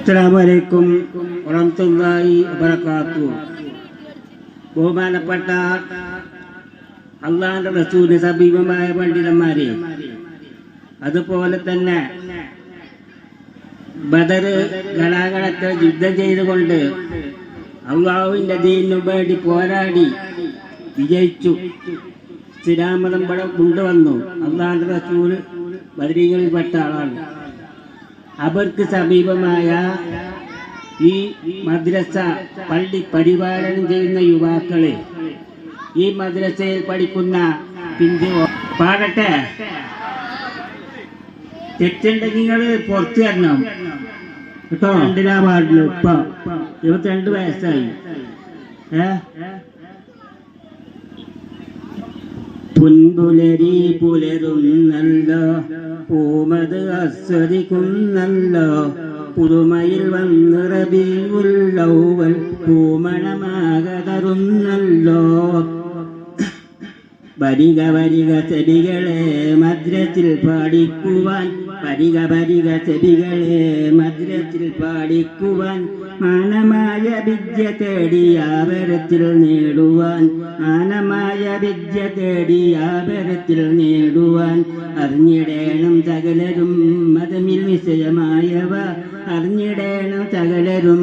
അസ്സലാമലൈക്കും വറഹ്മത്തുള്ളാഹി വബർക്കാത്തു ബഹുമാനപ്പെട്ട അള്ളാന്റെ റസൂൽ സമീപമായ പണ്ഡിതന്മാരെ അതുപോലെ തന്നെ ബദർ ഗണാഗണത്തെ യുദ്ധം ചെയ്തുകൊണ്ട് അള്ളാഹുവിന്റെ ദീനു വേണ്ടി പോരാടി വിജയിച്ചു. സ്ഥിരാമതം പടം കൊണ്ടുവന്നു. അള്ളാന്റെ റസൂൽ ബദരീകളിൽപ്പെട്ട ആളാണ്. അവർക്ക് സമീപമായ ഈ മദ്രസ പള്ളി പരിപാലനം ചെയ്യുന്ന യുവാക്കളെ ഈ മദ്രസയിൽ പഠിക്കുന്ന പിന്തു പാടട്ടെ. തെറ്റുണ്ടെങ്കിൽ നിങ്ങൾ പുറത്തു തരണം കേട്ടോ? രണ്ടിനാ പാടില്ല? ഇപ്പൊ. ഇരുപത്തിരണ്ട് വയസ്സായി. ഏ? പുൻപുലരി പുലരുന്നല്ലോ പൂമത് ആസ്വദിക്കുന്നല്ലോ പുതുമയിൽ വന്ന് റബിയുള്ളവൽ പൂമണമാകതറുന്നല്ലോ വരിക വരിക ചെടികളെ മദ്രത്തിൽ പാടിക്കുവാൻ. വരിക വരിക ചെടികളെ മദ്രത്തിൽ പാടിക്കുവാൻ. മാനമായ വിദ്യ തേടി ആവരത്തിൽ നേടുവാൻ. മാനമായ വിദ്യ തേടി ആവരത്തിൽ നേടുവാൻ. അറിഞ്ഞിടേണം തകലരും മതമിൽ വിഷയമായവ അറിഞ്ഞിടേണം സകലരും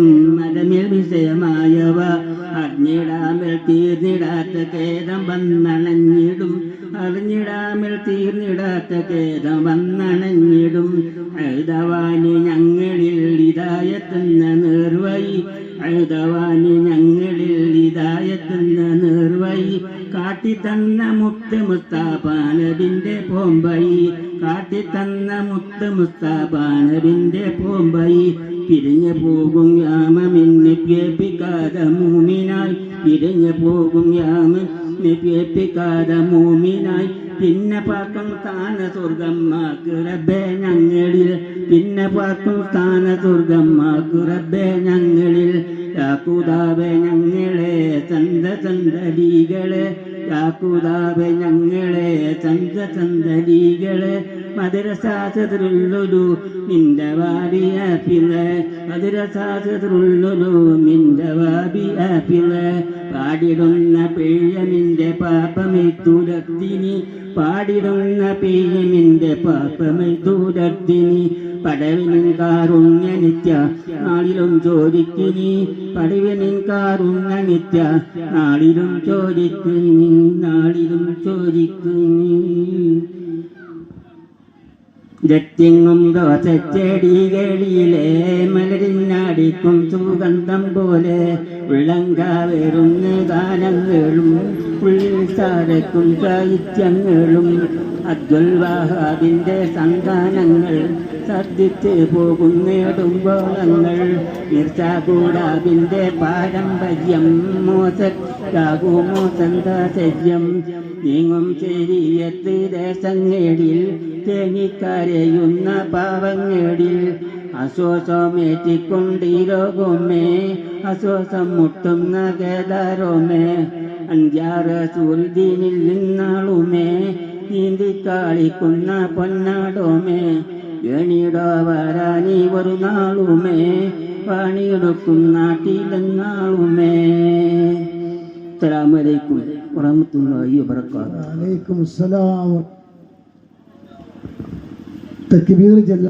അറിഞ്ഞിടാമൽ തീർന്നിടാത്ത കേദം വന്നണഞ്ഞിടും. അറിഞ്ഞിടാമൽ തീർന്നിടാത്ത കേദം വന്നണഞ്ഞിടും. എഴുതവാനി ഞങ്ങളിൽ ഇതായെത്തുന്ന നേർവൈ എഴുതവാനി ഞങ്ങളിൽ ഇതായെത്തുന്ന നേർവഴി കാട്ടിത്തന്ന മുത്ത് മുസ്താപാനബിന്റെ പോമ്പൈ കാട്ടിത്തന്ന മുത്ത് മുത്താപാനവിന്റെ പോമ്പൈ പിരിഞ്ഞു പോകും യാമമിന്ന് കേൾപ്പിക്കാതെ മൂമിനായി. പിരിഞ്ഞു പോകും യാമ. നിപ്പിക്കാതെ മൂമിനായി പിന്നെ പാർക്കും താന സ്വർഗമ്മാക്ക് റബ്ബേ ഞങ്ങളിൽ. പിന്നെ പാർക്കും താന സ്വർഗമ്മാക്ക് റബ്ബേ ഞങ്ങളിൽ. യാക്കൂതാവെ ഞങ്ങളെ ചന്ത ചന്തലികളെ. യാക്കൂതാവെ ഞങ്ങളെ ചന്ത ചന്തലികളെ. മധുരസാചതുള്ളൊരു നിന്റെ വാടിയ പിള്ള. മധുരസാചതുള്ളൊരു നിന്റെ വാടിയ പിള്ള. പാടിടുന്ന പിഴമിന്റെ പാപമേ തുരത്തിനി പാടിടുന്ന പിഴമിന്റെ പാപമേ തുരത്തിനി പടവിനും കാരുണ്യ നിത്യ നാളിലും ചോദിക്കുനി. പടവിനും കാരുണ്യ നിത്യ നാളിലും ചോദിക്കുനി. നാളിലും ചോദിക്കുനി. രത്തിങ്ങും ദോശച്ചെടികളിലെ മലരിഞ്ഞാടിക്കും സുഗന്ധം പോലെ ഉള്ളങ്കാവേറുന്ന ഗാനങ്ങളും ഉള്ളിൽ സാരക്കും സാഹിത്യങ്ങളും അബ്ദുൽ സന്താനങ്ങൾ ശ്രദ്ധിച്ച് പോകും നേടുമ്പോളങ്ങൾ മിർസാകൂടാബിന്റെ പാരമ്പര്യം മോശക്കാകുമോ സന്താശര്യം നീങ്ങും ശരീരത്ത് ദേശങ്ങേടിൽ തേങ്ങിക്കരയുന്ന പാവങ്ങേടിൽ. അശ്വാസമേറ്റിക്കൊണ്ട് ലോകമേ അശ്വാസം മുട്ടുന്ന കേദാരോമേ അഞ്ചാറ് സൂര്യനിൽ നിന്നാളുമേ. നീന്തി കാളിക്കുന്ന പൊന്നാടോമേ. ഏണിയിടോ വരാനി ഒരു നാളുമേ. പണിയെടുക്കും നാട്ടിലെന്നാളുമേ. അസ്സലാമലൈക്കും വറഹമത്തുള്ളാഹി വബറകാതുഹു. വഅലൈക്കും അസ്സലാം. തക്ബീർ ജല്ല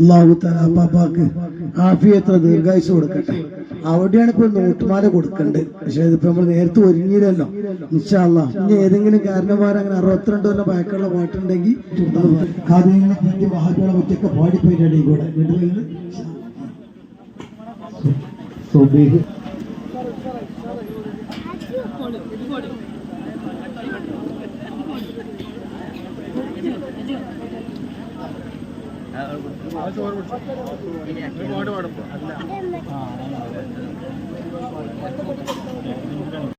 അള്ളാഹു തആല പാപ്പാക്ക് ആഫിയത്ര ദീർഘായുസ് കൊടുക്കട്ടെ. അവിടെയാണ് ഇപ്പോൾ നോട്ടുമാല കൊടുക്കേണ്ടത് പക്ഷെ ഇതിപ്പോ നമ്മൾ നേരത്തെ ഒരുങ്ങിയില്ലല്ലോ. ഇൻഷാല്ല ഇനി ഏതെങ്കിലും കാരണന്മാർ അങ്ങനെ അറുപത്തിരണ്ട് കൊല്ലം ബാക്കിയുള്ള പാട്ടുണ്ടെങ്കിൽ കാര്യങ്ങളെ പറ്റി വാഹകളെ പറ്റിയൊക്കെ പാടിപ്പോയിട്ട് ഇടയിൽ കൂടെ. എന്നിട്ട് നിങ്ങൾ സുബീഹ്